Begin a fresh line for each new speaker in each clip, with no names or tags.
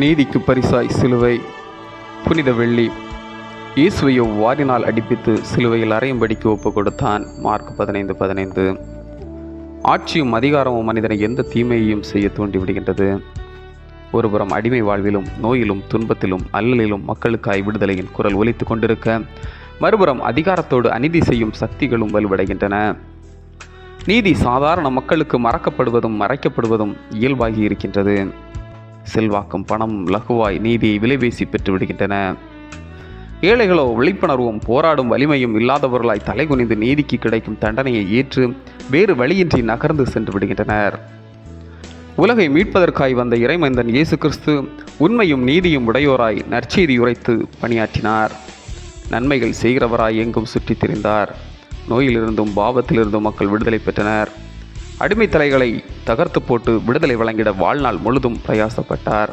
நீதிக்கு பரிசாய் சிலுவை புனித வெள்ளி. இயேசுவையோ வாரினால் அடிப்பித்து சிலுவையில் அறையும்படிக்கு ஒப்பு கொடுத்தான் மார்க் பதினைந்து பதினைந்து. ஆட்சியும் அதிகாரமும் மனிதனை எந்த தீமையையும் செய்ய தூண்டிவிடுகின்றது. ஒருபுறம் அடிமை வாழ்விலும் நோயிலும் துன்பத்திலும் அல்லலிலும் மக்களுக்காய் விடுதலையின் குரல் ஒலித்து கொண்டிருக்க மறுபுறம் அதிகாரத்தோடு அநீதி செய்யும் சக்திகளும் வலுவடைகின்றன. நீதி சாதாரண மக்களுக்கு மறக்கப்படுவதும் மறைக்கப்படுவதும் இயல்பாகி இருக்கின்றது. செல்வாக்கும் பணம் லகுவாய் நீதியை விலைபேசி பெற்று விடுகின்றன. ஏழைகளோ விழிப்புணர்வும் போராடும் வலிமையும் இல்லாதவர்களாய் தலைகுனிந்து நீதிக்கு கிடைக்கும் தண்டனையை ஏற்று வேறு வழியின்றி நகர்ந்து சென்று விடுகின்றனர். உலகை மீட்பதற்காய் வந்த இறைமைந்தன் இயேசு கிறிஸ்து உண்மையும் நீதியும் உடையோராய் நற்செய்தி உரைத்து பணியாற்றினார். நன்மைகள் செய்கிறவராய் எங்கும் சுற்றித் திரிந்தார். நோயிலிருந்தும் பாவத்திலிருந்தும் மக்கள் விடுதலை பெற்றனர். அடிமை தலைகளை தகர்த்து போட்டு விடுதலை வழங்கிட வாழ்நாள் முழுதும் பிரயாசப்பட்டார்.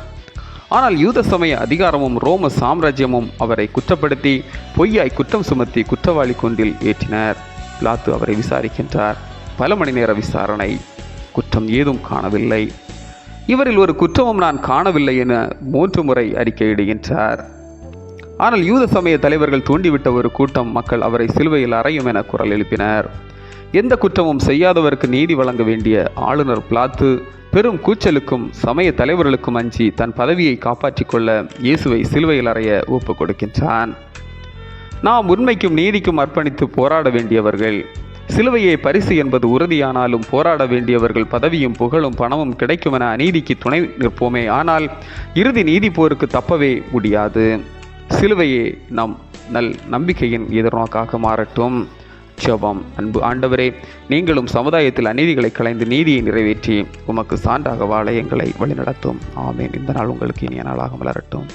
ஆனால் யூத சமய அதிகாரமும் ரோம சாம்ராஜ்யமும் அவரை குற்றப்படுத்தி பொய்யாய் குற்றம் சுமத்தி குற்றவாளி கொண்டில் ஏற்றினர். பிளாத்து அவரை விசாரிக்கின்றார். பல மணி நேர விசாரணை. குற்றம் ஏதும் காணவில்லை. இவரில் ஒரு குற்றமும் நான் காணவில்லை என மூன்று முறை அறிக்கையிடுகின்றார். ஆனால் யூத சமய தலைவர்கள் தூண்டிவிட்ட ஒரு கூட்டம் மக்கள் அவரை சிலுவையில் அறையும் என குரல் எழுப்பினர். எந்த குற்றமும் செய்யாதவருக்கு நீதி வழங்க வேண்டிய ஆளுநர் பிளாத்து பெரும் கூச்சலுக்கும் சமய தலைவர்களுக்கும் அஞ்சி தன் பதவியை காப்பாற்றிக் கொள்ள இயேசுவை சிலுவையில் அறைய ஒப்புக் கொடுக்கின்றான். நாம் உண்மைக்கும் நீதிக்கும் அர்ப்பணித்து போராட வேண்டியவர்கள் சிலுவையை பரிசு என்பது உறுதியானாலும் போராட வேண்டியவர்கள் பதவியும் புகழும் பணமும் கிடைக்கும் என அநீதிக்கு துணை நிற்போமே ஆனால் இறுதி நீதி போருக்கு தப்பவே முடியாது. சிலுவையே நம் நல் நம்பிக்கையின் எதிர்நோக்காக மாறட்டும். ஜெபம் அன்பு ஆண்டவரே நீங்களும் சமுதாயத்தில் அநீதிகளை களைந்து நீதியை நிறைவேற்றி உமக்கு சான்றாக வாழ எங்களை வழிநடத்தும். ஆமேன். இந்த நாள் உங்களுக்கு இனிய நாளாக மலரட்டும்.